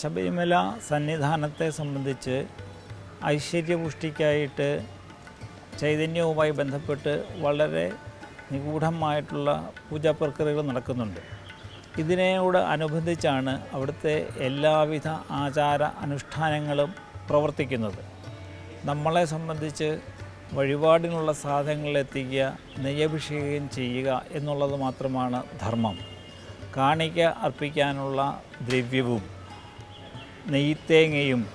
ശബരിമല സന്നിധാനത്തെ സംബന്ധിച്ച് ഐശ്വര്യപുഷ്ടിക്കായിട്ട് ചൈതന്യവുമായി ബന്ധപ്പെട്ട് വളരെ നിഗൂഢമായിട്ടുള്ള പൂജാ പ്രക്രിയകൾ നടക്കുന്നുണ്ട്. ഇതിനോട് അനുബന്ധിച്ചാണ് അവിടുത്തെ എല്ലാവിധ ആചാര അനുഷ്ഠാനങ്ങളും പ്രവർത്തിക്കുന്നത്. നമ്മളെ സംബന്ധിച്ച് വഴിപാടിനുള്ള സാധനങ്ങൾ എത്തിക്കുക നെയ്യഭിഷേകം ചെയ്യുക എന്നുള്ളത് മാത്രമാണ് ധർമ്മം. കാണിക്ക അർപ്പിക്കാനുള്ള ദ്രവ്യവും നെയ്ത്തേങ്ങയും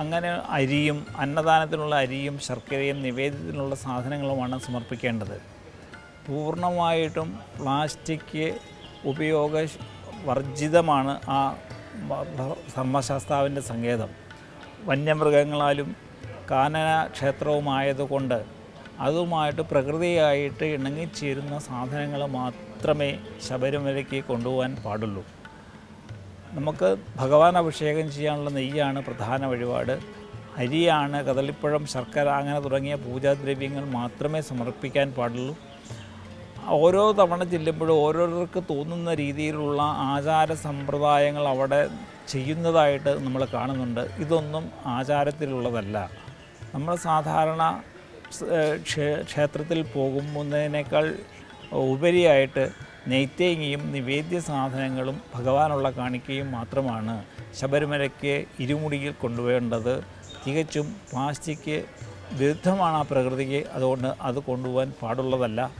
അങ്ങനെ അരിയും അന്നദാനത്തിനുള്ള അരിയും ശർക്കരയും നിവേദ്യത്തിനുള്ള സാധനങ്ങളുമാണ് സമർപ്പിക്കേണ്ടത്. പൂർണമായിട്ടും പ്ലാസ്റ്റിക് ഉപയോഗ വർജിതമാണ് ആ ധർമ്മശാസ്താവിന്റെ സങ്കേതം. വന്യമൃഗങ്ങളാലും കാനന ക്ഷേത്രവുമായതുകൊണ്ട് അതുമായിട്ട് പ്രകൃതിയായിട്ട് ഇണങ്ങിച്ചേരുന്ന സാധനങ്ങൾ മാത്രമേ ശബരിമലയ്ക്ക് കൊണ്ടുപോകാൻ പാടുള്ളൂ. നമുക്ക് ഭഗവാൻ അഭിഷേകം ചെയ്യാനുള്ള നെയ്യാണ് പ്രധാന വഴിപാട്. അരിയാണ് കദളിപ്പഴം ശർക്കര അങ്ങനെ തുടങ്ങിയ പൂജാദ്രവ്യങ്ങൾ മാത്രമേ സമർപ്പിക്കാൻ പാടുള്ളൂ. ഓരോ തവണ ചെല്ലുമ്പോഴും ഓരോരുത്തർക്ക് തോന്നുന്ന രീതിയിലുള്ള ആചാര സമ്പ്രദായങ്ങൾ അവിടെ ചെയ്യുന്നതായിട്ട് നമ്മൾ കാണുന്നുണ്ട്. ഇതൊന്നും ആചാരത്തിലുള്ളതല്ല. നമ്മൾ സാധാരണ ക്ഷേത്രത്തിൽ പോകുന്നതിനേക്കാൾ ഉപരിയായിട്ട് നെയ്ത്തേങ്ങയും നിവേദ്യ സാധനങ്ങളും ഭഗവാനുള്ള കാണിക്കയും മാത്രമാണ് ശബരിമലയ്ക്ക് ഇരുമുടിയിൽ കൊണ്ടുപോകേണ്ടത് തികച്ചും പ്ലാസ്റ്റിക് വിരുദ്ധമാണ് ആ പ്രകൃതിക്ക്. അതുകൊണ്ട് അത് കൊണ്ടുപോകാൻ പാടുള്ളതല്ല.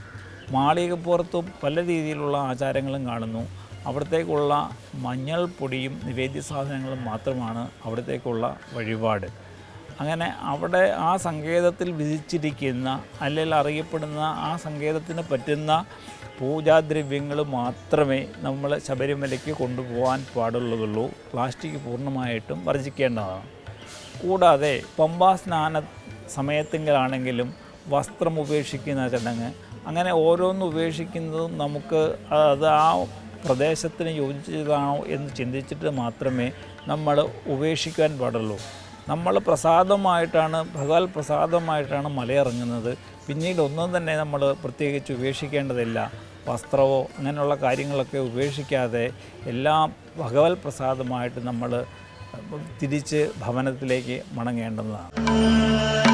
മാളികപ്പുറത്തും പല രീതിയിലുള്ള ആചാരങ്ങളും കാണുന്നു. അവിടത്തേക്കുള്ള മഞ്ഞൾ പൊടിയും നിവേദ്യ സാധനങ്ങളും മാത്രമാണ് അവിടത്തേക്കുള്ള വഴിപാട്. അങ്ങനെ അവിടെ ആ സങ്കേതത്തിൽ വിധിച്ചിരിക്കുന്ന അല്ലെങ്കിൽ അറിയപ്പെടുന്ന ആ സങ്കേതത്തിന് പറ്റുന്ന പൂജാദ്രവ്യങ്ങൾ മാത്രമേ നമ്മൾ ശബരിമലയ്ക്ക് കൊണ്ടുപോകാൻ പാടുള്ളതുള്ളൂ. പ്ലാസ്റ്റിക് പൂർണമായിട്ടും വർജിക്കേണ്ടതാണ്. കൂടാതെ പമ്പാ സ്നാന സമയത്തെങ്കിലാണെങ്കിലും വസ്ത്രം ഉപേക്ഷിക്കുന്ന ചടങ്ങ്. അങ്ങനെ ഓരോന്ന് ഉപേക്ഷിക്കുന്നതും നമുക്ക് അത് ആ പ്രദേശത്തിന് യോജിച്ചതാണോ എന്ന് ചിന്തിച്ചിട്ട് മാത്രമേ നമ്മൾ ഉപേക്ഷിക്കാൻ പാടുള്ളൂ. നമ്മൾ പ്രസാദമായിട്ടാണ് ഭഗവത് പ്രസാദമായിട്ടാണ് മലയിറങ്ങുന്നത്. പിന്നീട് ഒന്നും തന്നെ നമ്മൾ പ്രത്യേകിച്ച് ഉപേക്ഷിക്കേണ്ടതില്ല. വസ്ത്രമോ അങ്ങനെയുള്ള കാര്യങ്ങളൊക്കെ ഉപേക്ഷിക്കാതെ എല്ലാം ഭഗവത് പ്രസാദമായിട്ട് നമ്മൾ തിരിച്ച് ഭവനത്തിലേക്ക് മടങ്ങേണ്ടതാണ്.